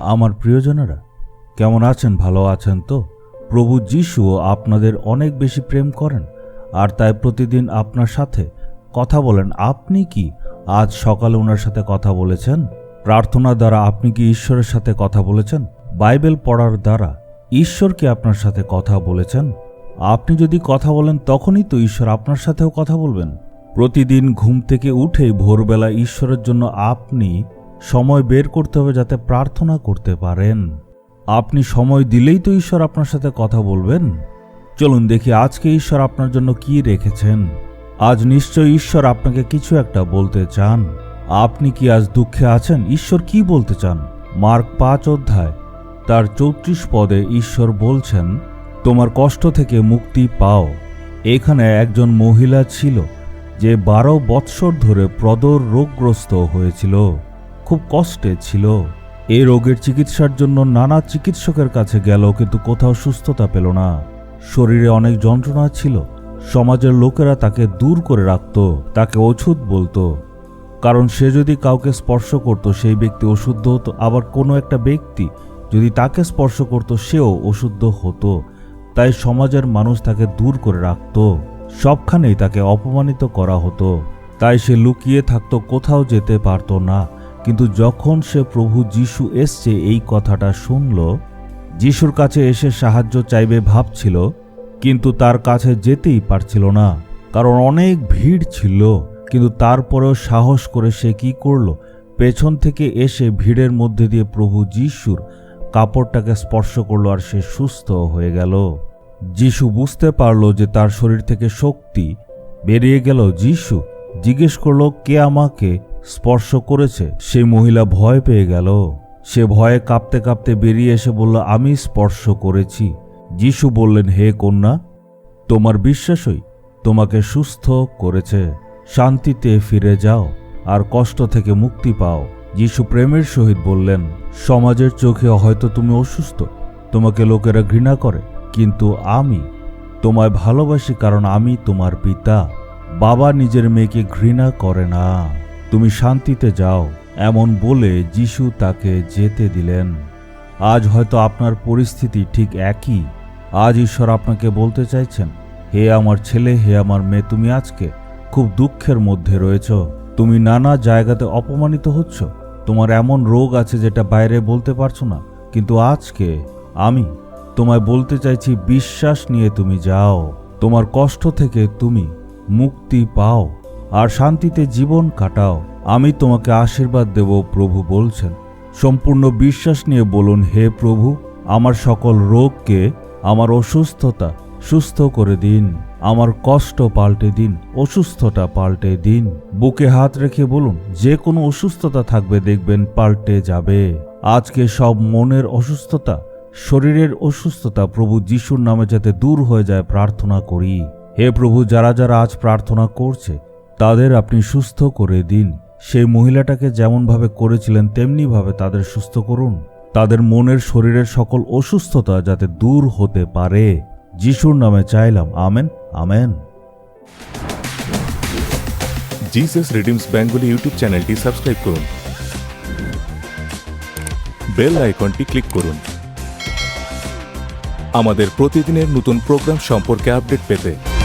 আমার প্রিয়জনেরা, কেমন আছেন, ভালো আছেন তো? প্রভু যিশুও আপনাদের অনেক বেশি প্রেম করেন, আর তাই প্রতিদিন আপনার সাথে কথা বলেন। আপনি কি আজ সকালে ওনার সাথে কথা বলেছেন? প্রার্থনা দ্বারা আপনি কি ঈশ্বরের সাথে কথা বলেছেন? বাইবেল পড়ার দ্বারা ঈশ্বর কি আপনার সাথে কথা বলেছেন? আপনি যদি কথা বলেন, তখনই তো ঈশ্বর আপনার সাথেও কথা বলবেন। প্রতিদিন ঘুম থেকে উঠে ভোরবেলা ঈশ্বরের জন্য আপনি সময় বের করতে হবে যাতে প্রার্থনা করতে পারেন। আপনি সময় দিলেই তো ঈশ্বর আপনার সাথে কথা বলবেন। চলুন দেখি আজকে ঈশ্বর আপনার জন্য কি রেখেছেন। আজ নিশ্চয় ঈশ্বর আপনাকে কিছু একটা বলতে চান। আপনি কি আজ দুঃখে আছেন? ঈশ্বর কি বলতে চান? মার্ক পাঁচ অধ্যায়, তার চৌত্রিশ পদে ঈশ্বর বলছেন, তোমার কষ্ট থেকে মুক্তি পাও। এখানে একজন মহিলা ছিল, যে বারো বৎসর ধরে প্রদর রোগগ্রস্ত হয়েছিল। খুব কষ্টে ছিল। এই রোগের চিকিৎসার জন্য নানা চিকিৎসকের কাছে গেল কিন্তু কোথাও সুস্থতা পেল না। শরীরে অনেক যন্ত্রণা ছিল। সমাজের লোকেরা তাকে দূর করে রাখত, তাকে ওষুধ বলতো। কারণ সে যদি কাউকে স্পর্শ করত, সেই ব্যক্তি অশুদ্ধ হতো। আবার কোনো একটা ব্যক্তি যদি তাকে স্পর্শ করত, সেও অশুদ্ধ হতো। তাই সমাজের মানুষ তাকে দূর করে রাখত। সবখানেই তাকে অপমানিত করা হতো। তাই সে লুকিয়ে থাকতো, কোথাও যেতে পারত না। কিন্তু যখন সে প্রভু যিশু এসছে এই কথাটা শুনল, যিশুর কাছে এসে সাহায্য চাইবে ভাবছিল, কিন্তু তার কাছে যেতেই পারছিল না, কারণ অনেক ভিড় ছিল। কিন্তু তারপরেও সাহস করে সে কি করল? পেছন থেকে এসে ভিড়ের মধ্যে দিয়ে প্রভু যিশুর কাপড়টাকে স্পর্শ করল আর সে সুস্থ হয়ে গেল। যিশু বুঝতে পারল যে তার শরীর থেকে শক্তি বেরিয়ে গেল। যিশু জিজ্ঞেস করল, কে আমাকে স্পর্শ করেছে। সেই মহিলা ভয় পেয়ে গেল। সে ভয়ে কাঁপতে কাঁপতে বেরিয়ে এসে বলল, আমি স্পর্শ করেছি। যিশু বললেন, হে কন্যা, তোমার বিশ্বাসই তোমাকে সুস্থ করেছে। শান্তিতে ফিরে যাও আর কষ্ট থেকে মুক্তি পাও। যিশু প্রেমের সহিত বললেন, সমাজের চোখে হয়তো তুমি অসুস্থ, তোমাকে লোকেরা ঘৃণা করে, কিন্তু আমি তোমায় ভালোবাসি কারণ আমি তোমার পিতা। বাবা নিজের মেয়েকে ঘৃণা করে না। তুমি শান্তিতে যাও, এমন বলে যিশু তাকে যেতে দিলেন। আজ হয়তো আপনার পরিস্থিতি ঠিক একই। আজ ঈশ্বর আপনাকে বলতে চাইছেন, হে আমার ছেলে, হে আমার মেয়ে, তুমি আজকে খুব দুঃখের মধ্যে রয়েছ। তুমি নানা জায়গাতে অপমানিত হচ্ছ। তোমার এমন রোগ আছে যেটা বাইরে বলতে পারছ না। কিন্তু আজকে আমি তোমায় বলতে চাইছি, বিশ্বাস নিয়ে তুমি যাও। তোমার কষ্ট থেকে তুমি মুক্তি পাও। আর শান্তিতে জীবন কাটাও। আমি তোমাকে আশীর্বাদ দেব, প্রভু বলছেন। সম্পূর্ণ বিশ্বাস নিয়ে বলুন, হে প্রভু, আমার সকল রোগকে, আমার অসুস্থতা সুস্থ করে দিন। আমার কষ্ট পাল্টে দিন, অসুস্থতা পাল্টে দিন। বুকে হাত রেখে বলুন, যে কোনো অসুস্থতা থাকবে, দেখবেন পাল্টে যাবে। আজকে সব মনের অসুস্থতা, শরীরের অসুস্থতা, প্রভু যিশুর নামে যাতে দূর হয়ে যায়, প্রার্থনা করি। হে প্রভু, যারা যারা আজ প্রার্থনা করছে তাদের আপনি সুস্থ করে দিন। সেই মহিলাটাকে যেমনভাবে করেছিলেন, তেমনিভাবে তাদের সুস্থ করুন। তাদের মনের শরীরের সকল অসুস্থতা যাতে দূর হতে পারে। যিশুর নামে চাইলাম। Amen amen. Jesus redeems Bengali YouTube চ্যানেলটি সাবস্ক্রাইব করুন। বেল আইকনটি ক্লিক করুন। আমাদের প্রতিদিনের নতুন প্রোগ্রাম সম্পর্কে আপডেট পেতে